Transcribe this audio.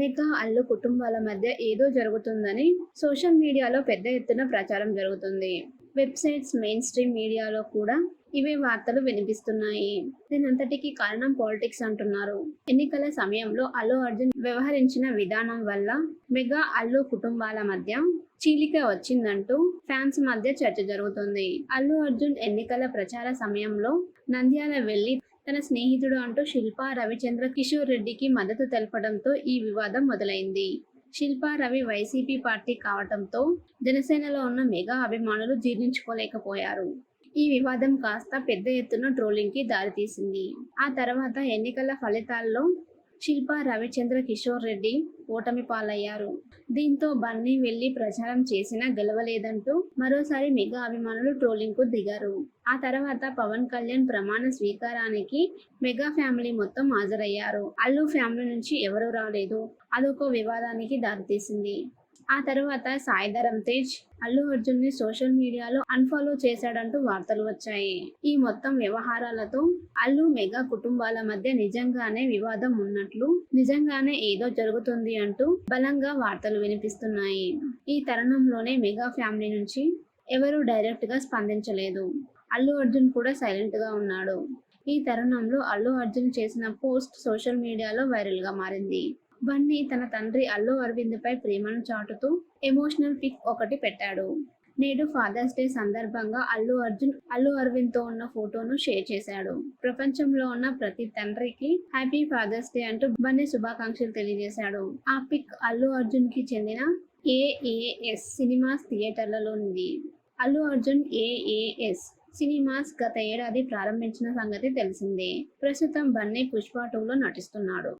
Mega Allu కుటుంబాల మధ్య ఏదో జరుగుతుందని సోషల్ మీడియాలో పెద్ద ఎత్తున ప్రచారం జరుగుతుంది. వెబ్సైట్స్ మెయిన్ స్ట్రీమ్ మీడియాలో కూడా ఇవే వార్తలు వినిపిస్తున్నాయి. దీనంతటికి కారణం పాలిటిక్స్ అంటున్నారు. ఎన్నికల సమయంలో అల్లు అర్జున్ వ్యవహరించిన విధానం వల్ల మెగా అల్లు కుటుంబాల మధ్య చీలిక వచ్చిందంటూ ఫ్యాన్స్ మధ్య చర్చ జరుగుతుంది. అల్లు అర్జున్ ఎన్నికల ప్రచార సమయంలో నంద్యాల వెళ్ళి తన స్నేహితుడు అంటూ శిల్పా రవిచంద్ర కిషోర్ రెడ్డికి మద్దతు తెలపడంతో ఈ వివాదం మొదలైంది. శిల్పా రవి వైసీపీ పార్టీ కావటంతో జనసేనలో ఉన్న మెగా అభిమానులు జీర్ణించుకోలేకపోయారు. ఈ వివాదం కాస్త పెద్ద ఎత్తున ట్రోలింగ్కి దారితీసింది. ఆ తర్వాత ఎన్నికల ఫలితాల్లో శిల్పా రవిచంద్ర కిషోర్ రెడ్డి ఓటమి పాలయ్యారు. దీంతో బన్నీ వెళ్ళి ప్రచారం చేసినా గెలవలేదంటూ మరోసారి మెగా అభిమానులు ట్రోలింగ్కు దిగారు. ఆ తర్వాత పవన్ కళ్యాణ్ ప్రమాణ స్వీకారానికి మెగా ఫ్యామిలీ మొత్తం హాజరయ్యారు. అల్లు ఫ్యామిలీ నుంచి ఎవరూ రాలేదు. అదొక వివాదానికి దారితీసింది. ఆ తర్వాత సాయిధరం తేజ్ అల్లు అర్జున్ని సోషల్ మీడియాలో అన్ఫాలో చేశాడంటూ వార్తలు వచ్చాయి. ఈ మొత్తం వ్యవహారాలతో అల్లు మెగా కుటుంబాల మధ్య నిజంగానే వివాదం ఉన్నట్లు నిజంగానే ఏదో జరుగుతుంది అంటూ బలంగా వార్తలు వినిపిస్తున్నాయి. ఈ తరుణంలోనే మెగా ఫ్యామిలీ నుంచి ఎవరూ డైరెక్ట్గా స్పందించలేదు. అల్లు అర్జున్ కూడా సైలెంట్గా ఉన్నాడు. ఈ తరుణంలో అల్లు అర్జున్ చేసిన పోస్ట్ సోషల్ మీడియాలో వైరల్గా మారింది. బన్నీ తన తండ్రి అల్లు అరవింద్ పై ప్రేమను చాటుతూ ఎమోషనల్ పిక్ ఒకటి పెట్టాడు. నేడు ఫాదర్స్ డే సందర్భంగా అల్లు అర్జున్ అల్లు అరవింద్తో ఉన్న ఫోటోను షేర్ చేశాడు. ప్రపంచంలో ఉన్న ప్రతి తండ్రికి హ్యాపీ ఫాదర్స్ డే అంటూ బన్నీ శుభాకాంక్షలు తెలియజేశాడు. ఆ పిక్ అల్లు అర్జున్కి చెందిన ఏఏఎస్ సినిమాస్ థియేటర్లలో ఉంది. అల్లు అర్జున్ ఏఏఎస్ సినిమాస్ గత ఏడాది ప్రారంభించిన సంగతి తెలిసిందే. ప్రస్తుతం బన్నీ పుష్ప టూలో నటిస్తున్నాడు.